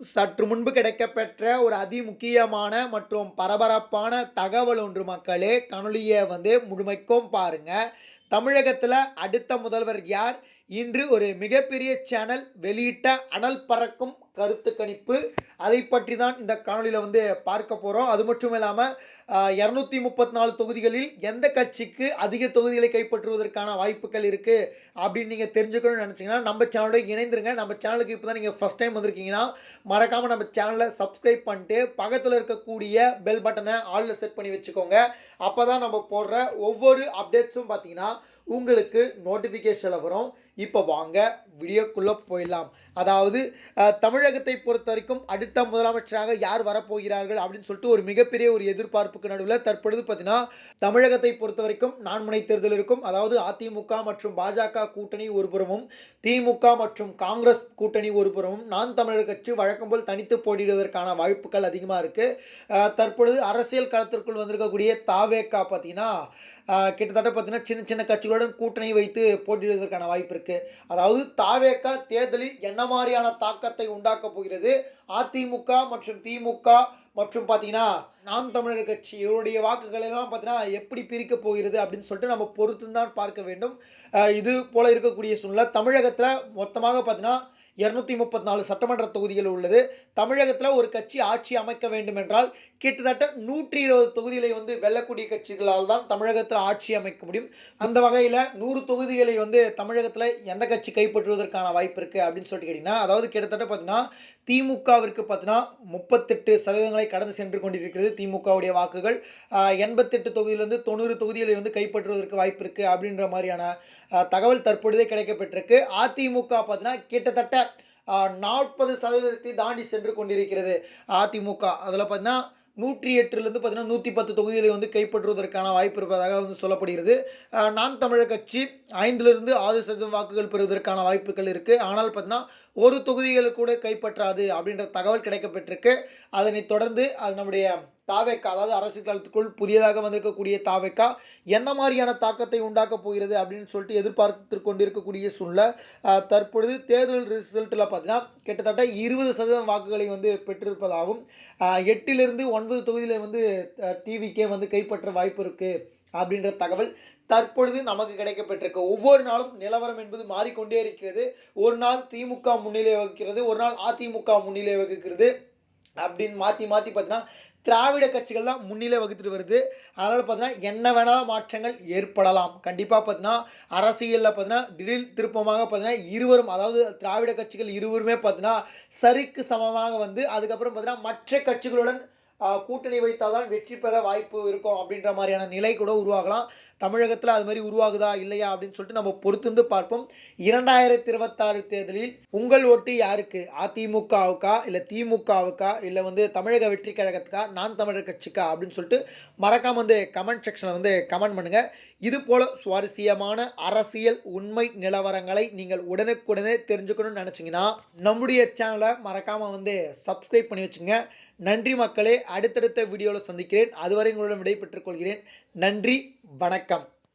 சற்று முன்பு கிடைக்கப்பெற்ற ஒரு அதிமுக்கியமான மற்றும் பரபரப்பான தகவல் ஒன்று மக்களே கணொலியை வந்து முழுமைக்கும் பாருங்க. தமிழகத்தில் அடுத்த முதல்வர் யார்? இன்று ஒரு மிகப்பெரிய சேனல் வெளியிட்ட அனல் பறக்கும் கருத்து கணிப்பு. அதை பற்றி தான் இந்த காணொலியில் வந்து பார்க்க போகிறோம் அது மட்டும் இல்லாமல் இரநூத்தி முப்பத்தி நாலு தொகுதிகளில் எந்த கட்சிக்கு அதிக தொகுதிகளை கைப்பற்றுவதற்கான வாய்ப்புகள் இருக்குது அப்படின்னு நீங்கள் தெரிஞ்சுக்கணும்னு நினச்சிங்கன்னா நம்ம சேனலோட இணைந்துருங்க. நம்ம சேனலுக்கு இப்போ தான் நீங்கள் ஃபஸ்ட் டைம் வந்திருக்கீங்கன்னா மறக்காமல் நம்ம சேனலை சப்ஸ்கிரைப் பண்ணிட்டு பக்கத்தில் இருக்கக்கூடிய பெல் பட்டனை ஆளில் செட் பண்ணி வச்சுக்கோங்க. அப்போ தான் நம்ம போடுற ஒவ்வொரு அப்டேட்ஸும் பார்த்தீங்கன்னா உங்களுக்கு நோட்டிஃபிகேஷனில் வரும். இப்போ வாங்க வீடியோக்குள்ளே போயிடலாம். அதாவது தமிழகத்தை பொறுத்த வரைக்கும் அடுத்த முதலமைச்சராக யார் வரப்போகிறார்கள் அப்படின்னு சொல்லிட்டு ஒரு மிகப்பெரிய ஒரு எதிர்பார்ப்புக்கு நடுவில் தற்பொழுது பார்த்தீங்கன்னா தமிழகத்தை பொறுத்த வரைக்கும் நான்முனை தேர்தல் இருக்கும். அதாவது அதிமுக மற்றும் பாஜக கூட்டணி ஒருபுறமும் திமுக மற்றும் காங்கிரஸ் கூட்டணி ஒருபுறமும் நான் தமிழர் கட்சி வழக்கம் போல் தனித்து போட்டியிடுவதற்கான வாய்ப்புகள் அதிகமாக இருக்குது தற்பொழுது அரசியல் களத்திற்குள் வந்திருக்கக்கூடிய தாவேக்கா பார்த்தீங்கன்னா கிட்டத்தட்ட பார்த்தீங்கன்னா சின்ன சின்ன கட்சிகளுடன் கூட்டணி வைத்து போட்டியிடுவதற்கான வாய்ப்பு இருக்குது அதாவது தாவேக்கா தேர்தலில் என்ன மாதிரியான தாக்கத்தை உண்டாக்கப் போகிறது? அதிமுக மற்றும் திமுக மற்றும் பார்த்தீங்கன்னா நாம் தமிழர் கட்சி இவருடைய வாக்குகளை எல்லாம் பார்த்தீங்கன்னா எப்படி பிரிக்க போகிறது அப்படின்னு சொல்லிட்டு நம்ம பொறுத்து தான் பார்க்க வேண்டும். இது போல இருக்கக்கூடிய சூழ்நிலை. தமிழகத்தில் மொத்தமாக பார்த்தீங்கன்னா இரநூத்தி முப்பத்தி நாலு சட்டமன்ற தொகுதிகள் உள்ளது. தமிழகத்தில் ஒரு கட்சி ஆட்சி அமைக்க வேண்டும் என்றால் கிட்டத்தட்ட நூற்றி இருபது தொகுதிகளை வந்து வெல்லக்கூடிய கட்சிகளால் தான் தமிழகத்தில் ஆட்சி அமைக்க முடியும். அந்த வகையில் நூறு தொகுதிகளை வந்து தமிழகத்தில் எந்த கட்சி கைப்பற்றுவதற்கான வாய்ப்பு இருக்குது அப்படின்னு சொல்லிட்டு கேட்டிங்கன்னா அதாவது கிட்டத்தட்ட பார்த்தீங்கன்னா திமுகவிற்கு பார்த்தீங்கன்னா முப்பத்தெட்டு சதவீதங்களை கடந்து சென்று கொண்டிருக்கிறது திமுகவுடைய வாக்குகள். எண்பத்தெட்டு தொகுதியிலிருந்து தொண்ணூறு தொகுதிகளை வந்து கைப்பற்றுவதற்கு வாய்ப்பு இருக்குது அப்படின்ற மாதிரியான தகவல் தற்பொழுதே கிடைக்கப்பட்டிருக்கு. அதிமுக பார்த்தீங்கன்னா கிட்டத்தட்ட நாற்பது சதவீதத்தை தாண்டி சென்று கொண்டிருக்கிறது அதிமுக. அதில் பார்த்தீங்கன்னா நூற்றி எட்டுலேருந்து பார்த்தீங்கன்னா நூற்றி பத்து தொகுதிகளை வந்து கைப்பற்றுவதற்கான வாய்ப்பு இருப்பதாக வந்து சொல்லப்படுகிறது. நான் தமிழர் கட்சி ஐந்துலேருந்து ஆறு சதவீதம் வாக்குகள் பெறுவதற்கான வாய்ப்புகள் இருக்குது ஆனால் பார்த்தீங்கன்னா ஒரு தொகுதிகள் கூட கைப்பற்றாது அப்படின்ற தகவல் கிடைக்கப்பட்டிருக்கு அதனை தொடர்ந்து அது நம்முடைய தாவேக்கா அதாவது அரசு காலத்துக்குள் புதியதாக வந்திருக்கக்கூடிய தாவேக்கா என்ன மாதிரியான தாக்கத்தை உண்டாக்கப் போகிறது அப்படின்னு சொல்லிட்டு எதிர்பார்த்து கொண்டிருக்கக்கூடிய சூழ்நிலை தற்பொழுது தேர்தல் ரிசல்ட்டில் பார்த்தீங்கன்னா கிட்டத்தட்ட இருபது சதவீதம் வாக்குகளை வந்து பெற்றிருப்பதாகவும் எட்டிலிருந்து ஒன்பது தொகுதியில் வந்து டிவிக்கே வந்து கைப்பற்ற வாய்ப்பு இருக்குது அப்படின்ற தகவல் தற்பொழுது நமக்கு கிடைக்கப்பட்டிருக்கு. ஒவ்வொரு நாளும் நிலவரம் என்பது மாறிக்கொண்டே இருக்கிறது. ஒரு நாள் திமுக முன்னிலை வகிக்கிறது ஒரு நாள் அதிமுக முன்னிலை வகிக்கிறது. அப்படின்னு மாற்றி மாற்றி பார்த்தீங்கன்னா திராவிட கட்சிகள் தான் முன்னிலை வகுத்துட்டு வருது. அதனால் பார்த்தீங்கன்னா என்ன வேணாலும் மாற்றங்கள் ஏற்படலாம். கண்டிப்பாக பார்த்தீங்கன்னா அரசியலில் பார்த்தீங்கன்னா திடீர் திருப்பமாக பார்த்தீங்கன்னா இருவரும் அதாவது திராவிட கட்சிகள் இருவருமே பார்த்தீங்கன்னா சரிக்கு சமமாக வந்து அதுக்கப்புறம் பார்த்தீங்கன்னா மற்ற கட்சிகளுடன் கூட்டணி வைத்தால் தான் வெற்றி பெற வாய்ப்பு இருக்கும் அப்படின்ற மாதிரியான நிலை கூட உருவாகலாம். தமிழகத்தில் அது மாதிரி உருவாகுதா இல்லையா அப்படின்னு சொல்லிட்டு நம்ம பொறுத்திருந்து பார்ப்போம். இரண்டாயிரத்தி இருபத்தாறு தேர்தலில் உங்கள் ஓட்டு யாருக்கு? அதிமுகவுக்கா இல்லை திமுகவுக்கா இல்லை வந்து தமிழக வெற்றி கழகத்துக்கா நான் தமிழர் கட்சிக்கா அப்படின்னு சொல்லிட்டு மறக்காம வந்து கமெண்ட் செக்ஷனில் வந்து கமெண்ட் பண்ணுங்க. இது போல சுவாரஸ்யமான அரசியல் உண்மை நிலவரங்களை நீங்கள் உடனுக்குடனே தெரிஞ்சுக்கணும்னு நினச்சிங்கன்னா நம்முடைய சேனலை மறக்காம வந்து சப்ஸ்கிரைப் பண்ணி வச்சுங்க நன்றி மக்களே அடுத்தடுத்த வீடியோவில் சந்திக்கிறேன். அதுவரை உங்களிடம் விடைபெற்றுக் கொள்கிறேன். நன்றி வணக்கம்.